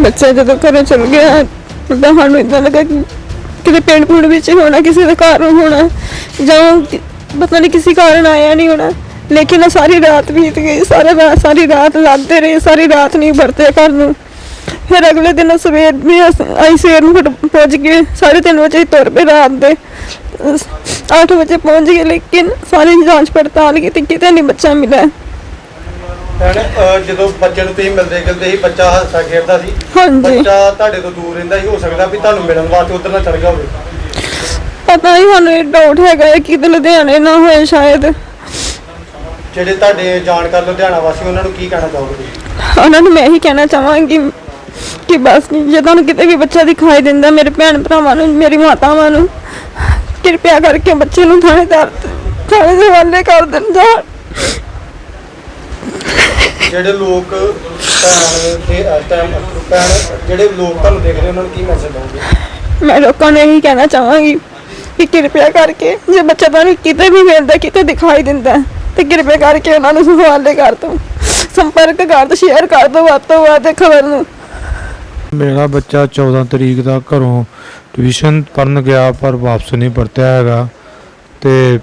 ਬੱਚਾ ਜਦੋਂ ਘਰੋਂ ਚਲ ਗਿਆ, ਤਾਂ ਸਾਨੂੰ ਇਦਾਂ ਲੱਗਾ ਕਿ ਕਿਤੇ ਪਿੰਡ ਪੁੰਡ ਵਿੱਚ ਹੋਣਾ, ਕਿਸੇ ਦਾ ਘਰ ਹੋਣਾ, ਜਾਂ ਪਤਾ ਨਹੀਂ ਕਿਸੇ ਕਾਰਨ ਆਇਆ ਨਹੀਂ ਹੋਣਾ। ਲੇਕਿਨ ਉਹ ਸਾਰੀ ਰਾਤ ਬੀਤ ਗਈ, ਸਾਰਾ ਰਾਤ ਸਾਰੀ ਰਾਤ ਲੱਭਦੇ ਰਹੇ, ਸਾਰੀ ਰਾਤ ਨਹੀਂ ਵਰਤੇ ਘਰ ਨੂੰ। ਫਿਰ ਅਗਲੇ ਦਿਨ ਸਵੇਰ ਵੀ ਅਸ- ਅਸੀਂ ਸਵੇਰ ਨੂੰ ਫਿਰ ਪਹੁੰਚ ਗਏ 3:30 ਵਜੇ ਤੁਰ ਪਏ ਰਾਤ ਦੇ। 8 ਵਜੇ ਪਹੁੰਚ ਗਏ, ਲੇਕਿਨ ਸਾਰੀ ਜਾਂਚ ਪੜਤਾਲ ਕੀਤੀ, ਕਿਤੇ ਨਹੀਂ ਬੱਚਾ ਮਿਲਿਆ। ਭੈਣ ਅਹ ਜਦੋਂ ਬੱਚੇ ਨੂੰ ਤੁਸੀਂ ਮਿਲਦੇ ਗਿਲਦੇ ਸੀ ਬੱਚਾ ਹੱਸਾ ਖੇਡਦਾ ਸੀ ਹਾਂਜੀ। ਬੱਚਾ ਤੁਹਾਡੇ ਤੋਂ ਦੂਰ ਰਹਿੰਦਾ ਸੀ ਹੋ ਸਕਦਾ ਵੀ ਤੁਹਾਨੂੰ ਮਿਲਣ ਵਾਸਤੇ ਉਧਰ ਨਾ ਚੜ ਗਿਆ ਹੋਵੇ। ਪਤਾ ਨਹੀਂ ਸਾਨੂੰ ਇਹ ਡਾਊਟ ਹੈਗਾ ਹੈ ਕਿ ਕਿਤੇ ਲੁਧਿਆਣੇ ਨਾ ਹੋਏ ਸ਼ਾਇਦ। ਜਿਹੜੇ ਤੁਹਾਡੇ ਜਾਣਕਾਰ ਲੁਧਿਆਣਾ ਵਾਸੀ ਉਹਨਾਂ ਨੂੰ ਕੀ ਕਹਿਣਾ ਚਾਹੋਗੇ? ਤੁਸੀਂ? ਉਹਨਾਂ ਨੂੰ ਮੈਂ ਇਹੀ ਕਹਿਣਾ ਚਾਹਾਂਗੀ ਕਿ ਬਸ ਜੇ ਤੁਹਾਨੂੰ ਕਿਤੇ ਵੀ ਬੱਚਾ ਦਿਖਾਈ ਦਿੰਦਾ ਮੇਰੇ ਭੈਣ ਭਰਾਵਾਂ ਨੂੰ ਮੇਰੀ ਮਾਤਾਵਾਂ ਨੂੰ ਕਿਰਪਾ ਕਰਕੇ ਬੱਚੇ ਨੂੰ ਥਾਣੇਦਾਰ ਥਾਣੇ ਦੇ ਹਵਾਲੇ ਕਰ ਦੇਣ ਜਾਂ ਜਿਹੜੇ ਲੋਕ ਭੈਣ ਦੇ ਇਸ ਟਾਈਮ ਭੈਣ ਜਿਹੜੇ ਲੋਕ ਤੁਹਾਨੂੰ ਦੇਖਦੇ ਉਹਨਾਂ ਨੂੰ ਕੀ ਮੈਸੇਜ ਦਵੋਗੇ? ਮੈਂ ਲੋਕਾਂ ਨੂੰ ਇਹੀ ਕਹਿਣਾ ਚਾਹਾਂਗੀ ਕਿ ਕਿਰਪਾ ਕਰਕੇ ਜੇ ਬੱਚਾ ਤੁਹਾਨੂੰ ਕਿਤੇ ਵੀ ਮਿਲਦਾ ਕਿਤੇ ਦਿਖਾਈ ਦਿੰਦਾ ਤੇ ਕਿਰਪਾ ਕਰਕੇ ਉਹਨਾਂ ਨੂੰ ਹਵਾਲੇ ਕਰ ਦਿਓ। ਸੰਪਰਕ ਕਰ ਦਿਓ ਸ਼ੇਅਰ ਕਰ ਦਿਓ ਵੱਧ ਤੋਂ ਵੱਧ ਖਬਰ ਨੂੰ। ਮੇਰਾ ਬੱਚਾ 14 ਤਰੀਕ ਦਾ ਘਰੋਂ ਟਿਊਸ਼ਨ ਪੜਨ ਗਿਆ ਪਰ ਵਾਪਸ ਨਹੀਂ ਪਰਤਿਆ ਹੈਗਾ। ਤੇ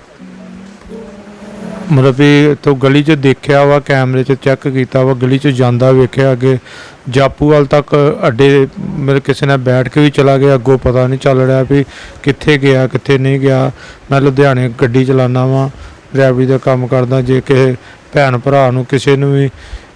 ਮਤਲਬ ਵੀ ਇੱਥੋਂ ਗਲੀ 'ਚ ਦੇਖਿਆ ਵਾ, ਕੈਮਰੇ 'ਚ ਚੈੱਕ ਕੀਤਾ ਵਾ, ਗਲੀ 'ਚ ਜਾਂਦਾ ਵੇਖਿਆ ਅੱਗੇ। ਜਾਪੂ ਵਾਲ ਤੱਕ ਅੱਡੇ ਮੇਰੇ ਕਿਸੇ ਨਾਲ ਬੈਠ ਕੇ ਵੀ ਚਲਾ ਗਿਆ, ਅੱਗੋਂ ਪਤਾ ਨਹੀਂ ਚੱਲ ਰਿਹਾ ਵੀ ਕਿੱਥੇ ਗਿਆ, ਕਿੱਥੇ ਨਹੀਂ ਗਿਆ। ਮੈਂ ਲੁਧਿਆਣੇ ਗੱਡੀ ਚਲਾਉਂਦਾ ਵਾਂ ਡਰਾਈਵਰੀ ਦਾ ਕੰਮ ਕਰਦਾ, ਜੇ ਕਿਸੇ ਭੈਣ ਭਰਾ ਨੂੰ ਕਿਸੇ ਨੂੰ ਵੀ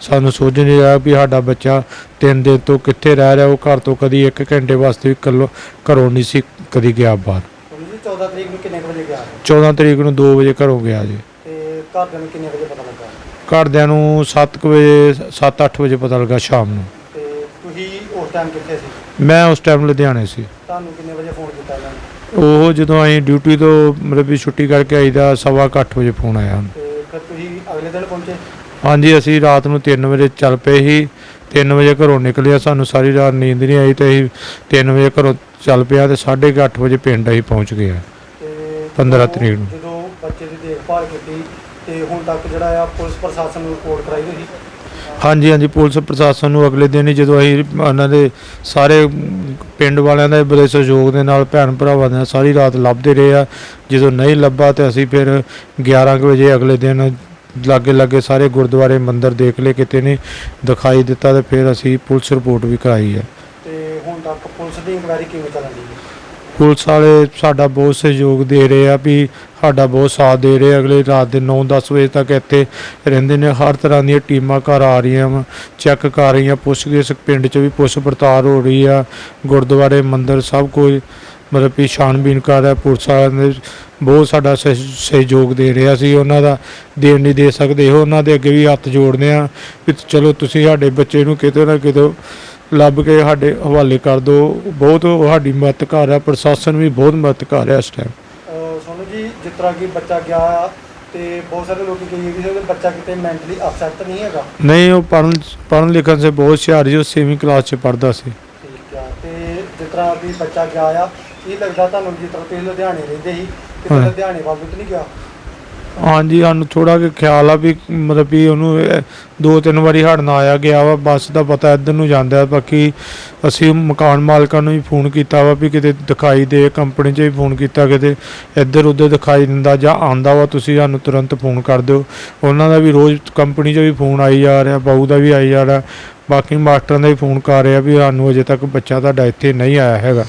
ਸਾਨੂੰ ਸੋਚ ਨਹੀਂ ਰਿਹਾ ਵੀ ਸਾਡਾ ਬੱਚਾ ਤਿੰਨ ਦਿਨ ਤੋਂ ਕਿੱਥੇ ਰਹਿ ਰਿਹਾ ਉਹ ਘਰ ਤੋਂ ਕਦੀ 1 ਘੰਟੇ ਵਾਸਤੇ ਵੀ ਕੱਲੋ ਘਰੋਂ ਨਹੀਂ ਸੀ ਕਦੀ ਗਿਆ ਬਾਹਰ। ਹੁਣ ਜੀ 14 ਤਰੀਕ ਨੂੰ ਕਿੰਨੇ ਕੁ ਵਜੇ ਗਿਆ? 14 ਤਰੀਕ ਨੂੰ 2 ਵਜੇ ਘਰੋਂ ਗਿਆ ਜੀ। ਤੇ ਘਰਦਿਆਂ ਨੂੰ ਕਿੰਨੇ ਵਜੇ ਪਤਾ ਲੱਗਾ? ਘਰਦਿਆਂ ਨੂੰ 7 ਵਜੇ 7-8 ਵਜੇ ਪਤਾ ਲੱਗਾ ਸ਼ਾਮ ਨੂੰ। ਤੇ ਤੁਸੀਂ ਉਸ ਟਾਈਮ ਕਿੱਥੇ ਸੀ? ਮੈਂ ਉਸ ਟਾਈਮ ਲੁਧਿਆਣੇ ਸੀ। ਤੁਹਾਨੂੰ ਕਿੰਨੇ ਵਜੇ ਫੋਨ ਕੀਤਾ ਇਹਨਾਂ ਨੇ? ਉਹ ਜਦੋਂ ਅਸੀਂ ਡਿਊਟੀ ਤੋਂ ਮਤਲਬ ਵੀ ਛੁੱਟੀ ਕਰਕੇ ਆਈਦਾ ਸਵਾ ਕੁ ਅੱਠ ਵਜੇ ਫੋਨ ਆਇਆ। ਤੇ ਫਿਰ ਤੁਸੀਂ ਅਗਲੇ ਦਿਨ ਪਹੁੰਚੇ? ਹਾਂਜੀ ਅਸੀਂ ਰਾਤ ਨੂੰ 3 ਵਜੇ ਚੱਲ ਪਏ ਸੀ। 3 ਵਜੇ ਘਰੋਂ ਨਿਕਲਿਆ ਸਾਨੂੰ ਸਾਰੀ ਰਾਤ ਨੀਂਦ ਨਹੀਂ ਆਈ ਤੇ ਅਸੀਂ 3 ਵਜੇ ਘਰੋਂ ਚੱਲ ਪਿਆ ਤੇ 8:30 ਵਜੇ ਪਿੰਡ ਅਸੀਂ ਪਹੁੰਚ ਗਏ ਆ। ਤੇ 15 ਜਦੋਂ- ਤਰੀਕ ਨੂੰ। ਜਦੋਂ ਬੱਚੇ ਦੀ ਦੇਖਭਾਲ ਕੀਤੀ ਤੇ ਹੁਣ ਤੱਕ ਜਿਹੜਾ ਆ ਪੁਲਿਸ ਪ੍ਰਸ਼ਾਸਨ ਨੂੰ ਰਿਪੋਰਟ ਕਰਾਈ ਹੋਈ? ਹਾਂਜੀ ਹਾਂਜੀ ਪੁਲਿਸ ਪ੍ਰਸ਼ਾਸਨ ਨੂੰ ਅਗਲੇ ਦਿਨ ਹੀ ਜਦੋਂ ਅਸੀਂ ਉਹਨਾਂ ਦੇ ਸਾਰੇ ਪਿੰਡ ਵਾਲਿਆਂ ਦੇ ਬੜੇ ਸਹਿਯੋਗ ਦੇ ਨਾਲ ਭੈਣ ਭਰਾਵਾਂ ਦੇ ਨਾਲ ਸਾਰੀ ਰਾਤ ਲੱਭਦੇ ਰਹੇ ਆ। ਜਦੋਂ ਨਹੀਂ ਲੱਭਾ ਤੇ ਅਸੀਂ ਫਿਰ 11 ਕੁ ਵਜੇ ਅਗਲੇ ਦਿਨ ਲਾਗੇ ਲਾਗੇ ਸਾਰੇ ਗੁਰਦੁਆਰੇ ਮੰਦਿਰ ਦੇਖ ਲਏ ਕਿਤੇ ਨਹੀਂ ਦਿਖਾਈ ਦਿੱਤਾ ਤੇ ਫਿਰ ਅਸੀਂ ਪੁਲਿਸ ਰਿਪੋਰਟ ਵੀ ਕਰਾਈ ਹੈ ਤੇ ਹੁਣ ਤੱਕ ਪੁਲਿਸ ਦੀ ਇਨਕੁਆਇਰੀ ਕਿਵੇਂ ਚੱਲਣ ਦੀ ਹੈ ਪੁਲਿਸ ਵਾਲੇ ਸਾਡਾ ਬਹੁਤ ਸਹਿਯੋਗ ਦੇ ਰਹੇ ਆ ਵੀ ਸਾਡਾ ਬਹੁਤ ਸਾਥ ਦੇ ਰਹੇ। ਅਗਲੇ ਰਾਤ ਦੇ 9-10 ਵਜੇ ਤੱਕ ਇੱਥੇ ਰਹਿੰਦੇ ਨੇ ਹਰ ਤਰ੍ਹਾਂ ਦੀਆਂ ਟੀਮਾਂ ਘਰ ਆ ਰਹੀਆਂ ਵਾ ਚੈੱਕ ਕਰ ਰਹੀਆਂ ਪੁੱਛਗਿੱਛ ਪਿੰਡ 'ਚ ਵੀ ਪੁੱਛ ਪੜਤਾਲ ਹੋ ਰਹੀ ਆ ਗੁਰਦੁਆਰੇ ਮੰਦਿਰ ਸਭ ਕੁਝ ਮਤਲਬ ਵੀ ਛਾਣਬੀਨ ਕਰ ਰਿਹਾ ਪੁਲਿਸ ਵਾਲਿਆਂ ਨੇ ਬਹੁਤ ਸਾਡਾ ਸਹਿ- ਸਹਿਯੋਗ ਦੇ ਰਿਹਾ ਸੀ ਉਹਨਾਂ ਦਾ ਦੇਣ ਨਹੀਂ ਦੇ ਸਕਦੇ ਇਹੋ ਉਹਨਾਂ ਦੇ ਅੱਗੇ ਵੀ ਹੱਥ ਜੋੜਦੇ ਆ ਵੀ ਚਲੋ ਤੁਸੀਂ ਸਾਡੇ ਬੱਚੇ ਨੂੰ ਕਿਤੇ ਨਾ ਕਿਤੇ ਲੱਭ ਕੇ ਸਾਡੇ ਹਵਾਲੇ ਕਰ ਦਿਓ ਬਹੁਤ ਸਾਡੀ ਮਦਦ ਕਰ ਰਿਹਾ ਪ੍ਰਸ਼ਾਸਨ ਵੀ ਬਹੁਤ ਮਦਦ ਕਰ ਰਿਹਾ ਇਸ ਟਾਈਮ ਅਹ ਸੋਨੂੰ ਜੀ ਜਿਸ ਤਰ੍ਹਾਂ ਕਿ ਬੱਚਾ ਗਿਆ ਤੇ ਬਹੁਤ ਸਾਰੇ ਲੋਕੀ ਕਹੀ ਕਿ ਉਹਦਾ ਬੱਚਾ ਕਿਤੇ ਮੈਂਟਲੀ ਅਪਸੈਟ ਨਹੀਂ ਹੈਗਾ? ਨਹੀਂ ਉਹ ਪੜ੍ਹਨ ਪੜ੍ਹਨ ਲਿਖਣ ਸੇ ਬਹੁਤ ਹੁਸ਼ਿਆਰ ਸੀ ਉਹ 6ਵੀਂ ਕਲਾਸ 'ਚ ਪੜ੍ਹਦਾ ਸੀ। ਠੀਕ ਆ ਤੇ ਜਿਸ ਤਰ੍ਹਾਂ ਵੀ ਬੱਚਾ ਗਿਆ ਆ ਇਹ ਲੱਗਦਾ ਤੁਹਾਨੂੰ ਜਿਸ ਤਰ੍ਹਾਂ ਤੁਸੀਂ ਲੁਧਿਆਣੇ ਰਹਿੰਦੇ ਸੀ ਕਿ ਹਾਂ। ਲੁਧਿਆਣੇ ਵੱਲ ਨੂੰ ਤਾਂ ਨਹੀਂ ਗਿਆ? ਹਾਂਜੀ ਸਾਨੂੰ ਥੋੜਾ ਕਿ ਖਿਆਲ ਆ ਵੀ ਮਤਲਬ ਵੀ ਉਹਨੂੰ ਇਹ ਦੋ ਤਿੰਨ ਵਾਰੀ ਹੜਨਾ ਆਇਆ ਗਿਆ ਵਾ ਬੱਸ ਦਾ ਪਤਾ ਇੱਧਰ ਨੂੰ ਜਾਂਦਾ ਬਾਕੀ ਅਸੀਂ ਮਕਾਨ ਮਾਲਕਾਂ ਨੂੰ ਵੀ ਫੋਨ ਕੀਤਾ ਵਾ ਵੀ ਕਿਤੇ ਦਿਖਾਈ ਦੇ ਕੰਪਨੀ 'ਚ ਵੀ ਫੋਨ ਕੀਤਾ ਕਿਤੇ ਇੱਧਰ ਉੱਧਰ ਦਿਖਾਈ ਦਿੰਦਾ ਜਾਂ ਆਂਦਾ ਵਾ ਤੁਸੀਂ ਸਾਨੂੰ ਤੁਰੰਤ ਫੋਨ ਕਰ ਦਿਓ। ਉਹਨਾਂ ਦਾ ਵੀ ਰੋਜ਼ ਕੰਪਨੀ 'ਚ ਵੀ ਫੋਨ ਆਈ ਜਾ ਰਿਹਾ ਬਾਊ ਦਾ ਵੀ ਆਈ ਜਾ ਰਿਹਾ ਬਾਕੀ ਮਾਸਟਰਾਂ ਦਾ ਵੀ ਫੋਨ ਕਰ ਰਿਹਾ ਵੀ ਸਾਨੂੰ ਅਜੇ ਤੱਕ ਬੱਚਾ ਤੁਹਾਡਾ ਇੱਥੇ ਨਹੀਂ ਆਇਆ ਹੈਗਾ।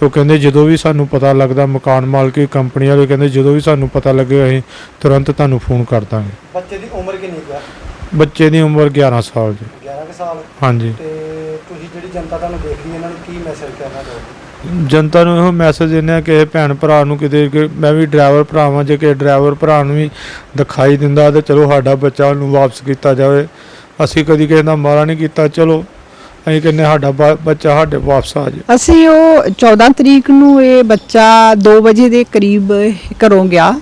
ਤੇ ਉਹ ਕਹਿੰਦੇ ਜਦੋਂ ਵੀ ਸਾਨੂੰ ਪਤਾ ਲੱਗਦਾ ਮਕਾਨ ਮਾਲਕੀ ਕੰਪਨੀ ਵਾਲੇ ਕਹਿੰਦੇ ਜਦੋਂ ਵੀ ਸਾਨੂੰ ਪਤਾ ਲੱਗੇ ਅਸੀਂ ਤੁਰੰਤ ਤੁਹਾਨੂੰ ਫੋਨ ਕਰ ਦਾਂਗੇ। ਬੱਚੇ ਦੀ ਉਮਰ ਕਿੰਨੀ ਆ? ਬੱਚੇ ਦੀ ਉਮਰ 11 ਸਾਲ ਦੀ 11 ਕੁ ਸਾਲ? ਹਾਂਜੀ। ਤੇ ਤੁਸੀਂ ਜਿਹੜੀ ਜਨਤਾ ਤੁਹਾਨੂੰ ਦੇਖਦੀ ਹੈ ਇਹਨਾਂ ਨੂੰ ਕੀ ਮੈਸੇਜ ਕਰਨਾ ਚਾਹੋਗੇ? ਜਨਤਾ ਨੂੰ ਇਹੋ ਮੈਸੇਜ ਦਿੰਦੇ ਆ ਕਿ ਇਹ ਭੈਣ ਭਰਾ ਨੂੰ ਕਿਤੇ ਮੈਂ ਵੀ ਡਰਾਈਵਰ ਭਰਾਵਾਂ ਜੇ ਕਿ ਡਰਾਈਵਰ ਭਰਾ ਨੂੰ ਵੀ ਦਿਖਾਈ ਦਿੰਦਾ ਤੇ ਚਲੋ ਸਾਡਾ ਬੱਚਾ ਨੂੰ ਵਾਪਸ ਕੀਤਾ ਜਾਵੇ। ਅਸੀਂ ਕਦੀ ਕਿਸੇ ਦਾ ਮਾਰਾ ਨਹੀਂ ਕੀਤਾ ਚਲੋ ਅਸੀਂ ਕਹਿੰਦੇ ਸਾਡਾ ਬ- ਬੱਚਾ ਸਾਡੇ ਵਾਪਸ ਆ ਜਾਏ। ਅਸੀਂ ਉਹ 14 ਤਰੀਕ ਨੂੰ ਇਹ ਬੱਚਾ 2 ਵਜੇ ਦੇ ਕਰੀਬ ਘਰੋਂ ਗਿਆ।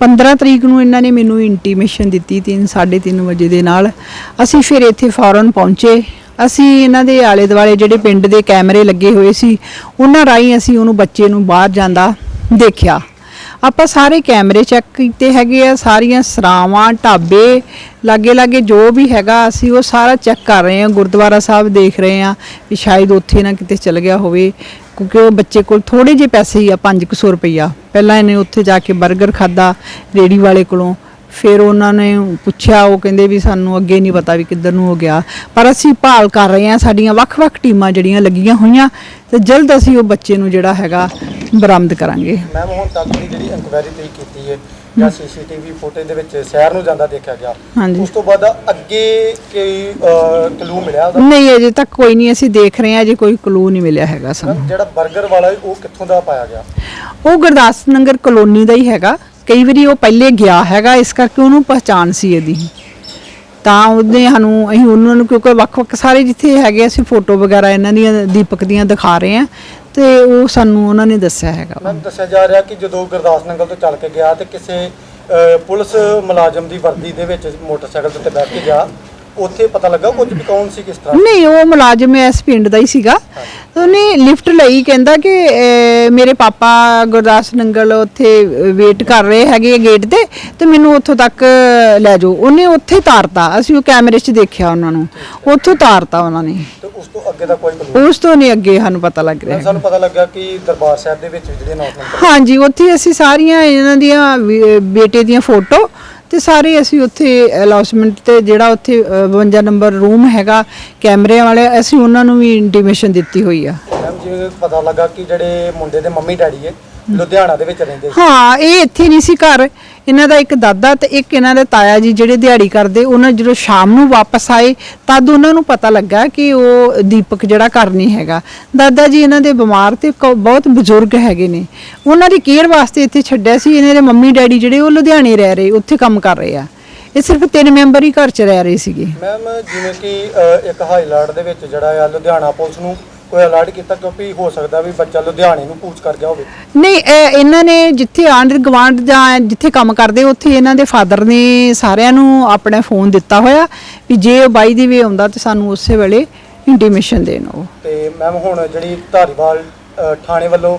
15 ਤਰੀਕ ਨੂੰ ਇਹਨਾਂ ਨੇ ਮੈਨੂੰ ਇੰਟੀਮੇਸ਼ਨ ਦਿੱਤੀ 3 3:30 ਵਜੇ ਦੇ ਨਾਲ। ਅਸੀਂ ਫਿਰ ਇੱਥੇ ਫੌਰਨ ਪਹੁੰਚੇ। ਅਸੀਂ ਇਹਨਾਂ ਦੇ ਆਲੇ ਦੁਆਲੇ ਜਿਹੜੇ ਪਿੰਡ ਦੇ ਕੈਮਰੇ ਲੱਗੇ ਹੋਏ ਸੀ, ਉਹਨਾਂ ਰਾਹੀਂ ਅਸੀਂ ਉਹਨੂੰ ਬੱਚੇ ਨੂੰ ਬਾਹਰ ਜਾਂਦਾ ਦੇਖਿਆ। ਆਪਾਂ ਸਾਰੇ ਕੈਮਰੇ ਚੈੱਕ ਕੀਤੇ ਹੈਗੇ ਆ, ਸਾਰੀਆਂ ਸਰਾਵਾਂ, ਢਾਬੇ, ਲਾਗੇ ਲਾਗੇ ਜੋ ਵੀ ਹੈਗਾ, ਅਸੀਂ ਉਹ ਸਾਰਾ ਚੈੱਕ ਕਰ ਰਹੇ ਹਾਂ, ਗੁਰਦੁਆਰਾ ਸਾਹਿਬ ਦੇਖ ਰਹੇ ਹਾਂ ਵੀ ਸ਼ਾਇਦ ਉੱਥੇ ਨਾ ਕਿਤੇ ਚਲ ਗਿਆ ਹੋਵੇ, ਕਿਉਂਕਿ ਉਹ ਬੱਚੇ ਕੋਲ ਥੋੜੇ ਜਿਹੇ ਪੈਸੇ ਹੀ ਆ 500 ਰੁਪਈਆ। ਪਹਿਲਾਂ ਇਹਨੇ ਉੱਥੇ ਜਾ ਕੇ 버ਗਰ ਖਾਦਾ ਰੇੜੀ ਵਾਲੇ ਕੋਲੋਂ। ਫਿਰ ਉਹਨਾਂ ਨੇ ਪੁੱਛਿਆ, ਉਹ ਕਹਿੰਦੇ ਵੀ ਸਾਨੂੰ ਅੱਗੇ ਨਹੀਂ ਪਤਾ ਵੀ ਕਿੱਧਰ ਨੂੰ ਹੋ ਗਿਆ। ਪਰ ਅਸੀਂ ਭਾਲ ਕਰ ਰਹੇ ਹਾਂ, ਸਾਡੀਆਂ ਵੱਖ-ਵੱਖ ਟੀਮਾਂ ਜਿਹੜੀਆਂ ਲੱਗੀਆਂ ਹੋਈਆਂ, ਤੇ ਜਲਦ ਅਸੀਂ ਉਹ ਬੱਚੇ ਨੂੰ ਜਿਹੜਾ ਹੈਗਾ ਬਰਾਮਦ ਕਰਾਂਗੇ। ਮੈਮ ਹੁਣ ਤੱਕ ਦੀ ਜਿਹੜੀ ਇਨਕੁਆਇਰੀ ਤੁਸੀਂ ਕੀਤੀ ਹੈ ਜਾਂ ਸੀਸੀਟੀਵੀ ਫੁਟੇਜ ਦੇ ਵਿੱਚ ਸ਼ਹਿਰ ਨੂੰ ਜਾਂਦਾ ਦੇਖਿਆ ਗਿਆ ਹਾਂਜੀ। ਉਸ ਤੋਂ ਬਾਅਦ ਅੱਗੇ ਕੋਈ ਕਲੂ ਮਿਲਿਆ ਉਹਦਾ? ਨਹੀਂ ਅਜੇ ਤੱਕ ਕੋਈ ਨਹੀਂ ਅਸੀਂ ਦੇਖ ਰਹੇ ਹਾਂ ਅਜੇ ਕੋਈ ਕਲੂ ਨਹੀਂ ਮਿਲਿਆ ਹੈਗਾ ਸਾਨੂੰ। ਮੈਮ ਜਿਹੜਾ 버ਗਰ ਵਾਲਾ ਹੈ, ਉਹ ਕਿੱਥੋਂ ਦਾ ਪਾਇਆ ਗਿਆ? ਉਹ ਗੁਰਦਾਸ ਨਗਰ ਕਲੋਨੀ ਦਾ ਹੀ ਹੈਗਾ। ਕਈ ਵਾਰੀ ਉਹ ਪਹਿਲੇ ਗਿਆ ਹੈਗਾ ਇਸ ਕਰਕੇ ਉਹਨੂੰ ਪਹਿਚਾਣ ਸੀ ਇਹਦੀ। ਤਾਂ ਉਹਨੇ ਸਾਨੂੰ ਅਸੀਂ ਉਹਨਾਂ ਨੂੰ ਕਿਉਂਕਿ ਵੱਖ-ਵੱਖ ਸਾਰੇ ਜਿੱਥੇ ਹੈਗੇ ਅਸੀਂ ਫੋਟੋ ਵਗੈਰਾ ਇਹਨਾਂ ਦੀਆਂ ਦੀਪਕ ਦੀਆਂ ਦਿਖਾ ਰਹੇ ਹਾਂ। ਤੇ ਉਹ ਸਾਨੂੰ ਉਹਨਾਂ ਨੇ ਦੱਸਿਆ ਹੈਗਾ ਵਾ। ਮੈਮ ਦੱਸਿਆ ਜਾ ਰਿਹਾ ਕਿ ਜਦੋਂ ਗੁਰਦਾਸ ਨਗਰ ਤੋਂ ਚੱਲ ਕੇ ਗਿਆ ਤੇ ਕਿਸੇ ਅਹ, ਪੁਲਿਸ ਮੁਲਾਜ਼ਮ ਦੀ ਵਰਦੀ ਦੇ ਵਿੱਚ ਮੋਟਰਸਾਈਕਲ ਦੇ ਉੱਤੇ ਬੈਠ ਕੇ ਗਿਆ ਉੱਥੇ ਪਤਾ ਲੱਗਾ ਕੁਝ ਵੀ ਕੌਣ ਸੀ ਕਿਸ ਤਰ੍ਹਾਂ? ਨਹੀਂ ਉਹ ਮੁਲਾਜ਼ਮ ਇਸ ਪਿੰਡ ਦਾ ਹੀ ਸੀਗਾ। ਉਹਨੇ ਲਿਫਟ ਲਈ ਕਹਿੰਦਾ ਕਿ ਅਹ, ਮੇਰੇ ਪਾਪਾ ਗੁਰਦਾਸ ਨੰਗਲ ਉੱਥੇ ਵੇਟ ਕਰ ਰਹੇ ਹੈਗੇ ਗੇਟ ਤੇ ਤੇ ਮੈਨੂੰ ਉੱਥੋਂ ਤੱਕ ਲੈ ਜਾਓ। ਉਹਨੇ ਉੱਥੇ ਤਾਰਤਾ। ਅਸੀਂ ਉਹ ਕੈਮਰੇ 'ਚ ਦੇਖਿਆ ਉਹਨਾਂ ਨੂੰ। ਉੱਥੋਂ ਤਾਰਤਾ ਉਹਨਾਂ ਨੇ। ਤੇ ਉਸ ਤੋਂ ਅੱਗੇ ਦਾ ਕੋਈ ਕਲੂ ਉਸ ਤੋਂ ਨਹੀਂ ਅੱਗੇ ਸਾਨੂੰ ਪਤਾ ਲੱਗ ਰਿਹਾ ਸਾਨੂੰ ਪਤਾ ਲੱਗਾ ਕਿ ਦਰਬਾਰ ਸਾਹਿਬ ਦੇ ਵਿੱਚ ਵੀ ਜਿਹੜੇ ਅਨਾਉਂਸਮੈਂਟ ਹਾਂਜੀ ਉੱਥੇ ਅਸੀਂ ਸਾਰੀਆਂ ਇਹਨਾਂ ਦੀਆਂ ਵੀ- ਬੇਟੇ ਦੀਆਂ ਫੋਟੋ ਤੇ ਸਾਰੇ ਅਸੀਂ ਉੱਥੇ ਅਲਾਉਸਮੈਂਟ ਤੇ ਜਿਹੜਾ ਉੱਥੇ ਅਹ, 52 ਨੰਬਰ ਰੂਮ ਹੈਗਾ ਕੈਮਰੇ ਵਾਲੇ ਅਸੀਂ ਉਹਨਾਂ ਨੂੰ ਵੀ ਇੰਟੀਮੇਸ਼ਨ ਦਿੱਤੀ ਹੋਈ ਆ। ਮੈਮ ਜਿਵੇਂ ਪਤਾ ਲੱਗਾ ਕਿ ਜਿਹੜੇ ਮੁੰਡੇ ਦੇ ਮੰਮੀ ਡੈਡੀ ਹੈ ਲੁਧਿਆਣਾ ਦੇ ਵਿੱਚ ਰਹਿੰਦੇ ਸੀ। ਹਾਂ ਇਹ ਇੱਥੇ ਨਹੀਂ ਸੀ ਘਰ। ਇਹਨਾਂ ਦਾ ਇੱਕ ਦਾਦਾ ਤੇ ਇੱਕ ਇਹਨਾਂ ਦੇ ਤਾਇਆ ਜੀ ਜਿਹੜੇ ਦਿਹਾੜੀ ਕਰਦੇ ਉਹਨਾਂ ਜਦੋਂ ਸ਼ਾਮ ਨੂੰ ਵਾਪਸ ਆਏ ਤਦ ਉਹਨਾਂ ਨੂੰ ਪਤਾ ਲੱਗਾ ਕਿ ਉਹ ਦੀਪਕ ਜਿਹੜਾ ਘਰ ਨਹੀਂ ਹੈਗਾ। ਦਾਦਾ ਜੀ ਇਹਨਾਂ ਦੇ ਬਿਮਾਰ ਤੇ ਕ- ਬਹੁਤ ਬਜ਼ੁਰਗ ਹੈਗੇ ਨੇ। ਉਹਨਾਂ ਦੀ ਕੇਅਰ ਵਾਸਤੇ ਇੱਥੇ ਛੱਡਿਆ ਸੀ। ਇਹਨਾਂ ਦੇ ਮੰਮੀ ਡੈਡੀ ਜਿਹੜੇ ਉਹ ਲੁਧਿਆਣੇ ਰਹਿ ਰਹੇ ਉੱਥੇ ਕੰਮ ਕਰ ਰਹੇ ਆ। ਇਹ ਸਿਰਫ ਤਿੰਨ ਮੈਂਬਰ ਹੀ ਘਰ 'ਚ ਰਹਿ ਰਹੇ ਸੀਗੇ। ਮੈਮ ਜਿਵੇਂ ਕਿ ਇੱਕ ਹਾਈਲਾਈਟ ਦੇ ਵਿੱਚ ਜਿਹੜਾ ਆ ਲੁਧਿਆਣਾ ਪੁਲਿਸ ਨੂੰ ਕੋਈ ਅਲਰਟ ਕੀਤਾ ਕਿਉਂਕਿ ਹੋ ਸਕਦਾ ਵੀ ਬੱਚਾ ਲੁਧਿਆਣੇ ਨੂੰ ਕੂਚ ਕਰ ਗਿਆ ਹੋਵੇ। ਨਹੀਂ ਇਹ ਇਹਨਾਂ ਨੇ ਜਿੱਥੇ ਆਂਢ ਗਵਾਂਢ ਜਾਂ ਜਿੱਥੇ ਕੰਮ ਕਰਦੇ ਉੱਥੇ ਇਹਨਾਂ ਦੇ ਫਾਦਰ ਨੇ ਸਾਰਿਆਂ ਨੂੰ ਆਪਣਾ ਫੋਨ ਦਿੱਤਾ ਹੋਇਆ ਵੀ ਜੇ ਉਹ ਬਾਈ ਦੀ ਵੇ ਆਉਂਦਾ ਤੇ ਸਾਨੂੰ ਉਸੇ ਵੇਲੇ ਇੰਟੀਮੇਸ਼ਨ ਦੇਣ ਉਹ ਤੇ ਮੈਮ ਹੁਣ ਜਿਹੜੀ ਧਾਰੀਵਾਲ ਥਾਣੇ ਵੱਲੋਂ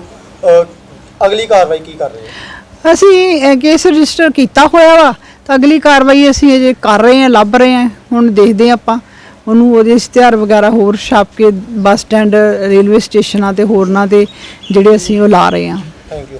ਅਗਲੀ ਕਾਰਵਾਈ ਕੀ ਕਰ ਰਹੇ ਹੋ? ਅਸੀਂ ਕੇਸ ਰਜਿਸਟਰ ਕੀਤਾ ਹੋਇਆ ਵਾ ਤਾਂ ਅਗਲੀ ਕਾਰਵਾਈ ਅਸੀਂ ਅਜੇ ਕਰ ਰਹੇ ਹਾਂ ਲੱਭ ਰਹੇ ਹਾਂ ਹੁਣ ਦੇਖਦੇ ਹਾਂ ਆਪਾਂ। ਉਹਨੂੰ ਉਹਦੇ ਇਸ਼ਤਿਹਾਰ ਵਗੈਰਾ ਹੋਰ ਛਾਪ ਕੇ ਬੱਸ ਸਟੈਂਡ, ਰੇਲਵੇ ਸਟੇਸ਼ਨਾਂ ਤੇ ਹੋਰਨਾਂ ਤੇ ਜਿਹੜੇ ਅਸੀਂ ਉਹ ਲਾ ਰਹੇ ਹਾਂ। Thank you